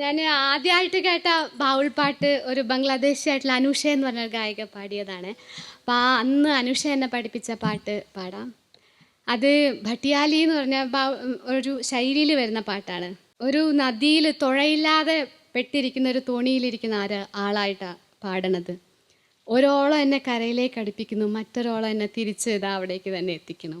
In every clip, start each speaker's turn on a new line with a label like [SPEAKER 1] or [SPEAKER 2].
[SPEAKER 1] ഞാൻ ആദ്യമായിട്ട് കേട്ട ബാവുൾ പാട്ട് ഒരു ബംഗ്ലാദേശി ആയിട്ടുള്ള അനുഷ എന്ന് പറഞ്ഞ ഗായിക പാടിയതാണ്. അപ്പം ആ അന്ന് അനുഷ എന്നെ പഠിപ്പിച്ച പാട്ട് പാടാം. അത് ഭട്ടിയാലി എന്ന് പറഞ്ഞ ഒരു ശൈലിയിൽ വരുന്ന പാട്ടാണ്. ഒരു നദിയിൽ തുഴയില്ലാതെ പെട്ടിരിക്കുന്ന ഒരു തോണിയിലിരിക്കുന്ന ആര് ആളായിട്ടാണ് പാടണത്. ഒരോളം എന്നെ കരയിലേക്ക് അടുപ്പിക്കുന്നു മറ്റൊരോളം എന്നെ തിരിച്ച് ഇതാ അവിടേക്ക് തന്നെ എത്തിക്കുന്നു.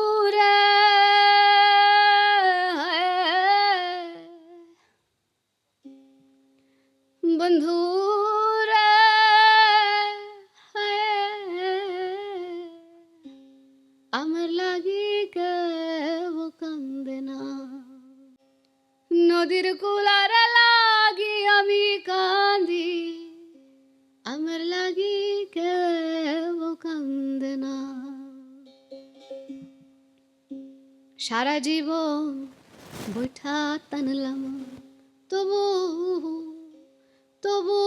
[SPEAKER 1] সারা জীবন বৈঠা টানলাম। তবু তবু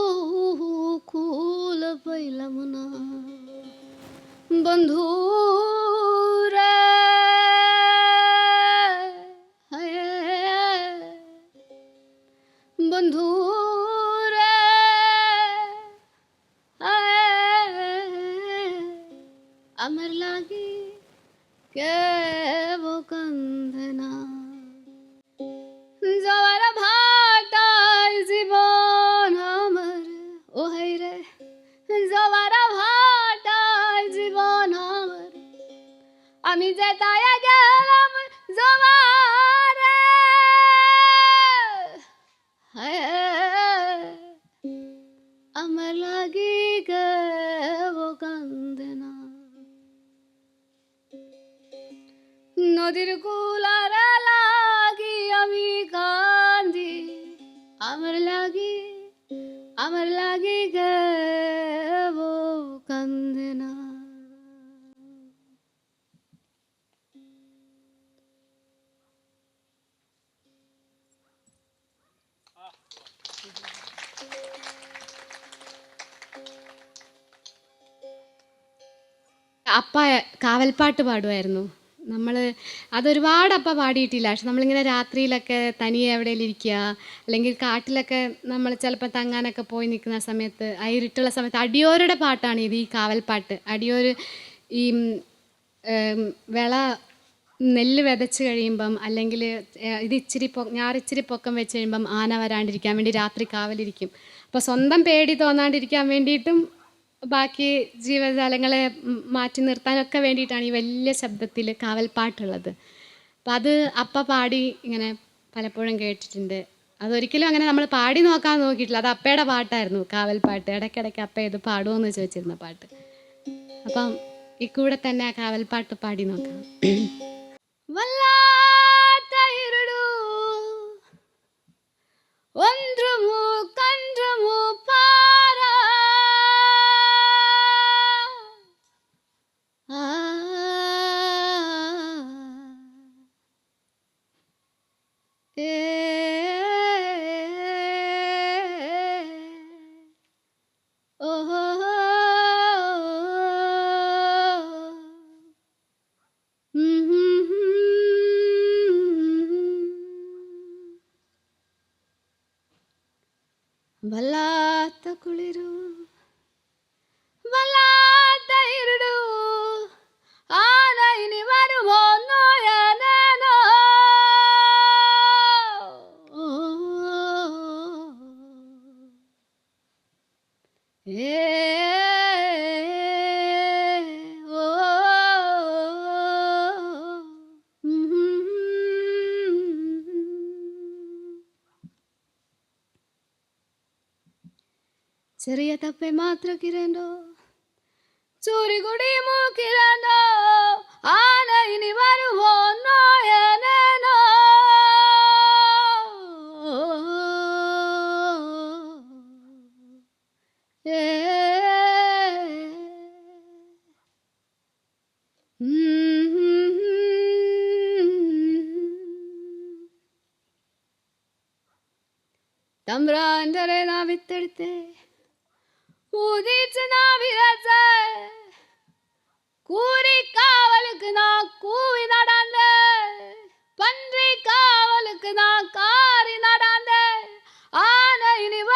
[SPEAKER 1] কুল পাইলাম না। বন্ধু নদীর কুলার লাগি আমি কান্দি আমার লাগি আমার লাগি গেব কান্দে না അപ്പ കാവൽപ്പാട്ട് പാടുമായിരുന്നു നമ്മൾ അതൊരുപാട് അപ്പം പാടിയിട്ടില്ല. പക്ഷെ നമ്മളിങ്ങനെ രാത്രിയിലൊക്കെ തനിയെ എവിടെയെങ്കിലും ഇരിക്കുക അല്ലെങ്കിൽ കാട്ടിലൊക്കെ നമ്മൾ ചിലപ്പോൾ തങ്ങാനൊക്കെ പോയി നിൽക്കുന്ന സമയത്ത് ആ ഇരുട്ടുള്ള സമയത്ത് അടിയോരുടെ പാട്ടാണ് ഇത് ഈ കാവൽപ്പാട്ട് അടിയോര് ഈ വിള നെല്ല് വിതച്ച് കഴിയുമ്പം അല്ലെങ്കിൽ ഇത് ഇച്ചിരി പൊ ഞാറിച്ചിരി പൊക്കം വെച്ച് കഴിയുമ്പം ആന വരാണ്ടിരിക്കാൻ വേണ്ടി രാത്രി കാവലിരിക്കും. അപ്പോൾ സ്വന്തം പേടി തോന്നാണ്ടിരിക്കാൻ വേണ്ടിയിട്ടും ബാക്കി ജീവജാലങ്ങളെ മാറ്റി നിർത്താനൊക്കെ വേണ്ടിയിട്ടാണ് ഈ വലിയ ശബ്ദത്തിൽ കാവൽപ്പാട്ടുള്ളത്. അപ്പം അത് അപ്പ പാടി ഇങ്ങനെ പലപ്പോഴും കേട്ടിട്ടുണ്ട്. അതൊരിക്കലും അങ്ങനെ നമ്മൾ പാടി നോക്കാൻ നോക്കിയിട്ടില്ല. അത് അപ്പയുടെ പാട്ടായിരുന്നു കാവൽപ്പാട്ട്. ഇടയ്ക്കിടയ്ക്ക് അപ്പ ഇത് പാടുമോ ചോദിച്ചിരുന്ന പാട്ട്. അപ്പം ഇക്കൂടെ തന്നെ ആ കാവൽപ്പാട്ട് പാടി നോക്കാം. വല്ലാത്ത ತಪ್ಪೆ ಮಾತ್ರ ಕಿರಣೋ ಚೂರಿ ಗುಡಿ ಮೂ ಕಿರಣೋ ಆನೈ ನಿವರು ಹೋ ತಮ್ರ ಅಂದರೆ ನಾವಿತ್ತಡ್ತೆ கூதிச்சு நான் விரச்ச கூறி காவலுக்கு நான் கூவி நடாந்த. பன்றி காவலுக்கு நான் காரி நடாந்த. ஆன இனிவ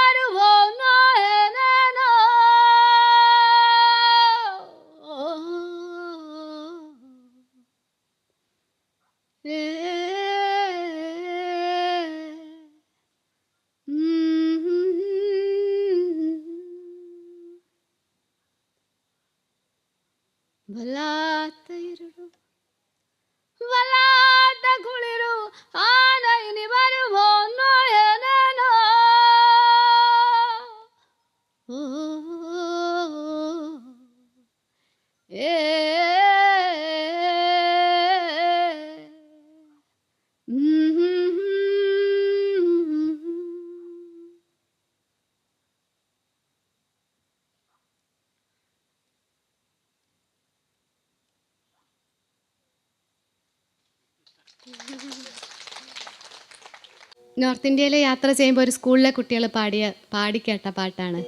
[SPEAKER 1] നോർത്ത് ഇന്ത്യയിലെ യാത്ര ചെയ്യുമ്പോൾ ഒരു സ്കൂളിലെ കുട്ടികൾ പാടിയ പാടിക്കേട്ട പാട്ടാണ്.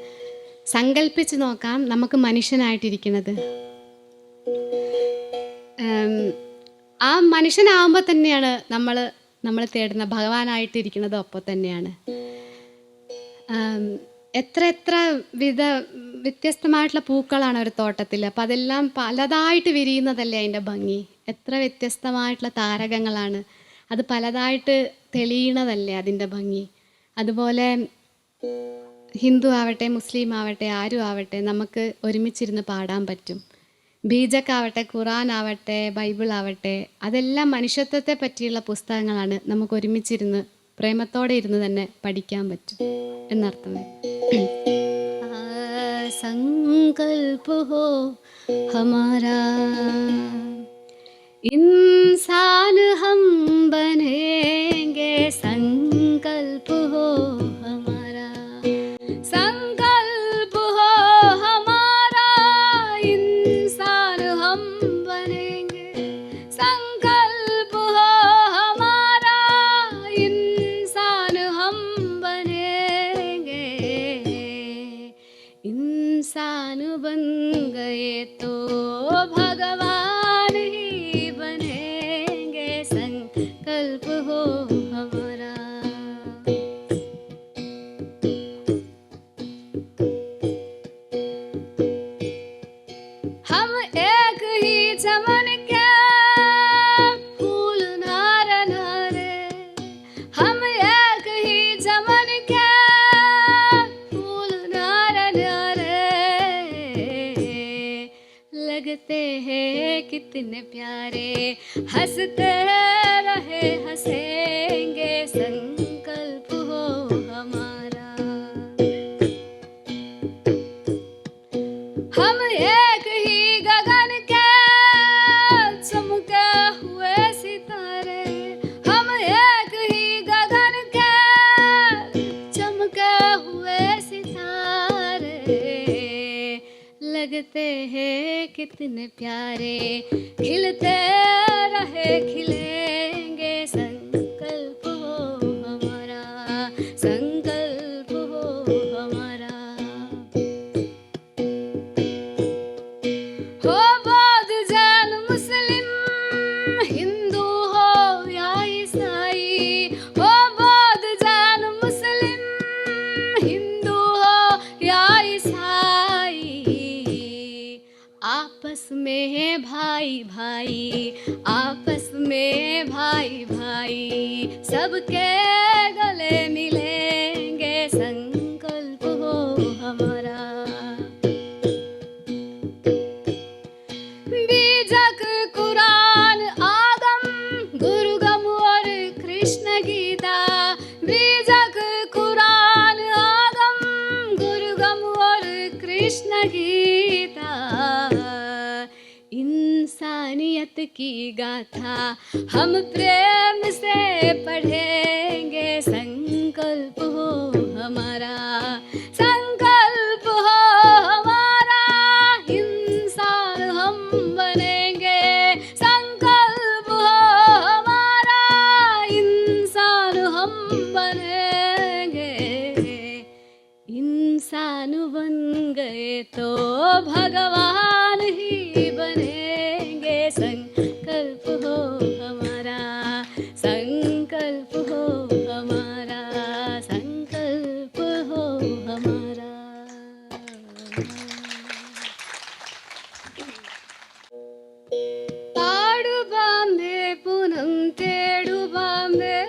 [SPEAKER 1] സങ്കല്പിച്ച് നോക്കാം നമുക്ക് മനുഷ്യനായിട്ടിരിക്കുന്നത്. ആ മനുഷ്യനാവുമ്പോൾ തന്നെയാണ് നമ്മൾ നമ്മൾ തേടുന്ന ഭഗവാനായിട്ടിരിക്കുന്നത് ഒപ്പം തന്നെയാണ്. എത്ര എത്ര വിധ വ്യത്യസ്തമായിട്ടുള്ള പൂക്കളാണ് ഒരു തോട്ടത്തിൽ അപ്പം അതെല്ലാം പലതായിട്ട് വിരിയുന്നതല്ലേ അതിന്റെ ഭംഗി. എത്ര വ്യത്യസ്തമായിട്ടുള്ള താരകങ്ങളാണ്. അത് പലതായിട്ട് തെളിയണതല്ലേ അതിന്റെ ഭംഗി? അതുപോലെ ഹിന്ദു ആവട്ടെ മുസ്ലിം ആവട്ടെ ആരും ആവട്ടെ നമുക്ക് ഒരുമിച്ചിരുന്ന് പാടാൻ പറ്റും. ബീജക്കാവട്ടെ ഖുറാൻ ആവട്ടെ ബൈബിൾ ആവട്ടെ അതെല്ലാം മനുഷ്യത്വത്തെ പറ്റിയുള്ള പുസ്തകങ്ങളാണ് നമുക്ക് ഒരുമിച്ചിരുന്ന് പ്രേമത്തോടെ ഇരുന്ന് തന്നെ പഠിക്കാൻ പറ്റും എന്നർത്ഥം. ഇൻസാൻ ഹം ബനേ संकल्प हो हमारा संकल्प हो हमारा इंसान हम बनेंगे संकल्प हो हमारा इंसान हम बनेंगे इंसान बन गए कितने प्यारे हँसते रहे हंसेंगे संकल्प हो हमारा। हम एक कितने प्यारे खिलते रहे खिलेंगे में है भाई भाई आपस में भाई भाई। सबके गले मिलेंगे की गाथा। हम प्रेम से पढ़ेंगे संकल्प हो हमारा। தேடுவாமே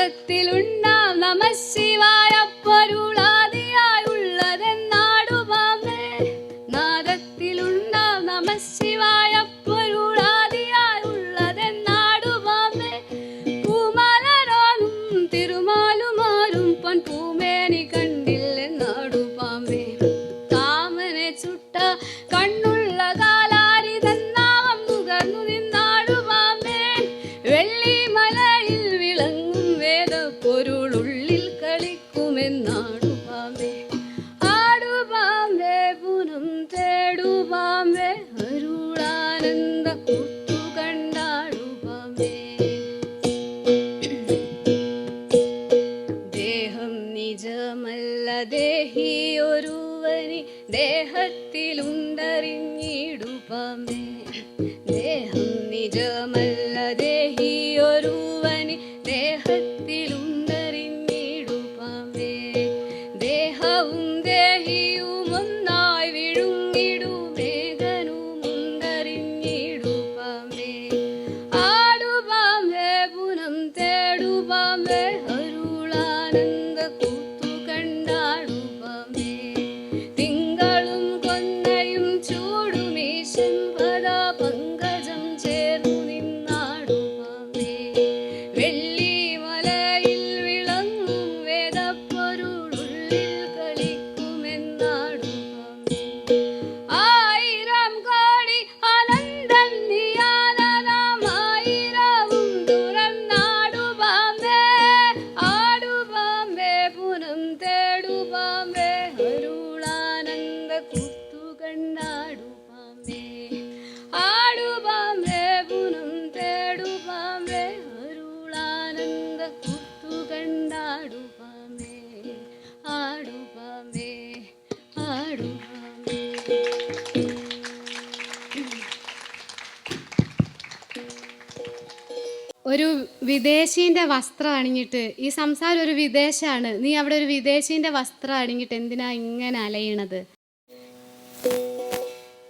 [SPEAKER 1] നാദത്തിലുണ്ടാം നമ ശിവായ പൊരുളാദിയായുള്ളതെന്നാടുപാമേ Allah'ım ഒരു വിദേശീന്റെ വസ്ത്രം അണിഞ്ഞിട്ട് ഈ സംസാരം ഒരു വിദേശമാണ് നീ അവിടെ ഒരു വിദേശീന്റെ വസ്ത്രം അണിഞ്ഞിട്ട് എന്തിനാ ഇങ്ങനെ അലയണത്?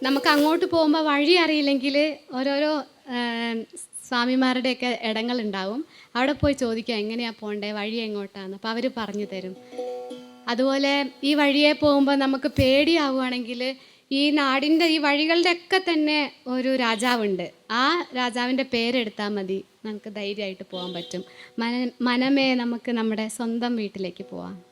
[SPEAKER 1] നമുക്ക് അങ്ങോട്ട് പോകുമ്പോൾ വഴി അറിയില്ലെങ്കിൽ ഓരോരോ സ്വാമിമാരുടെയൊക്കെ ഇടങ്ങൾ ഉണ്ടാവും. അവിടെ പോയി ചോദിക്കുക എങ്ങനെയാണ് പോണ്ടേ? വഴി എങ്ങോട്ടാണ് അപ്പോൾ അവർ പറഞ്ഞു തരും. അതുപോലെ ഈ വഴിയെ പോകുമ്പോൾ നമുക്ക് പേടിയാവുകയാണെങ്കിൽ ഈ നാടിന്റെ ഈ വഴികളുടെ ഒക്കെ തന്നെ ഒരു രാജാവുണ്ട്. ആ രാജാവിന്റെ പേരെടുത്താൽ മതി. നമുക്ക് ധൈര്യമായിട്ട് പോകാൻ പറ്റും. മന മനമേ നമുക്ക് നമ്മുടെ സ്വന്തം വീട്ടിലേക്ക് പോവാം.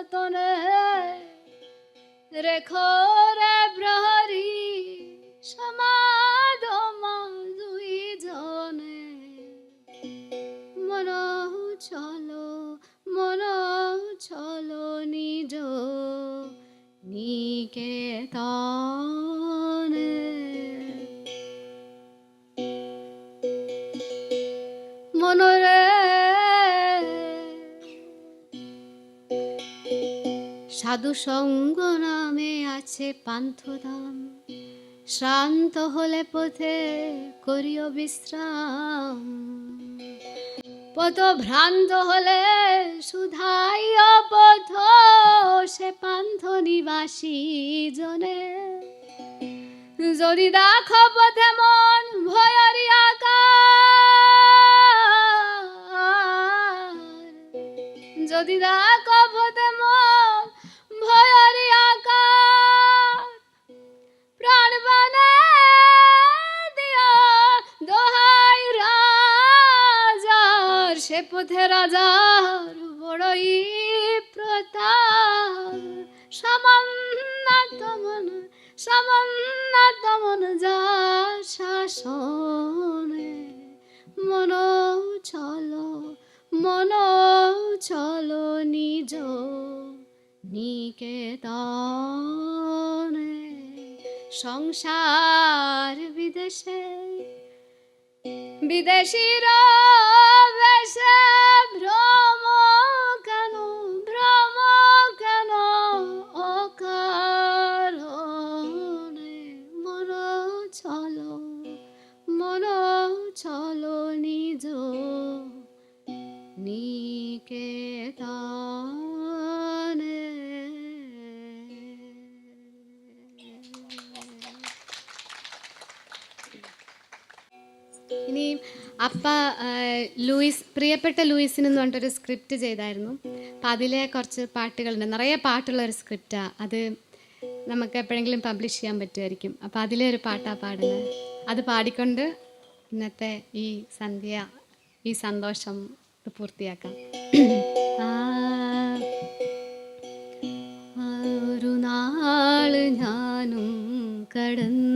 [SPEAKER 1] যতনে রেখো রে প্রহরী সমাধম দুই জনে মন চলো মন চলো নিজ নিকেতনে সঙ্গ নামে আছে পান্থধাম শ্রান্ত হলে পথে করিও বিশ্রাম। পথ ভ্রান্ত হলে সুধাইও পথ, সে পান্থ নিবাসী জনে। যদি দেখো পথে মন ভয়রি আকার যদি দেখো পথে রাজার বড়ই প্রতাপ সামান্য তমন সামান্য তমন যা শাসনে। মন চলো মন চলো নিজ নিকেতনে। সংসার বিদেশে, বিদেশির ഇനി അപ്പ ലൂയിസ് പ്രിയപ്പെട്ട ലൂയിസിന് എന്ന് പറഞ്ഞിട്ടൊരു സ്ക്രിപ്റ്റ് ചെയ്തായിരുന്നു. അപ്പം അതിലെ കുറച്ച് പാട്ടുകളുണ്ട്. നിറയെ പാട്ടുള്ള ഒരു സ്ക്രിപ്റ്റാണ് അത് നമുക്ക് എപ്പോഴെങ്കിലും പബ്ലിഷ് ചെയ്യാൻ പറ്റുമായിരിക്കും. അപ്പം അതിലെ ഒരു പാട്ടാണ് പാടുന്നത് അത് പാടിക്കൊണ്ട് ഇന്നത്തെ ഈ സന്ധ്യ ഈ സന്തോഷം പൂർത്തിയാക്കാം. ഒരു നാൾ ഞാനും കടന്നു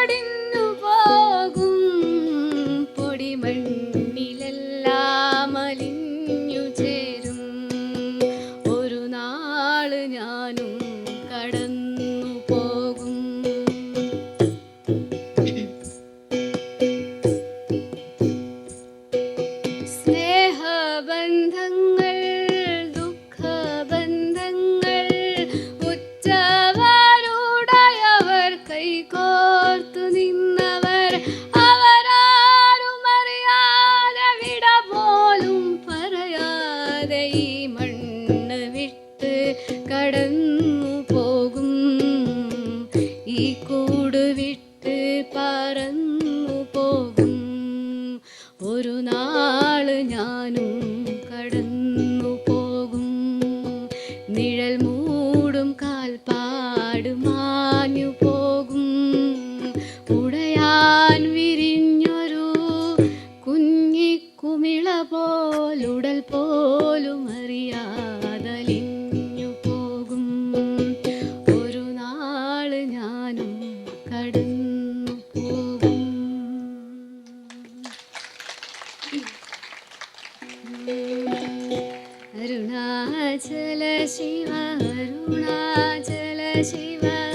[SPEAKER 1] പാടി Shiva Aruna, Shiva.